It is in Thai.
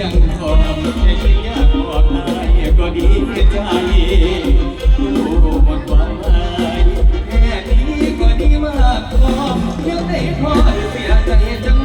ยังขอแต่ฉันอยากขอตายก็ดีใจรู้หมดหวังแค่นี้ก็ดีมากพอยังได้พอเสียใจจัง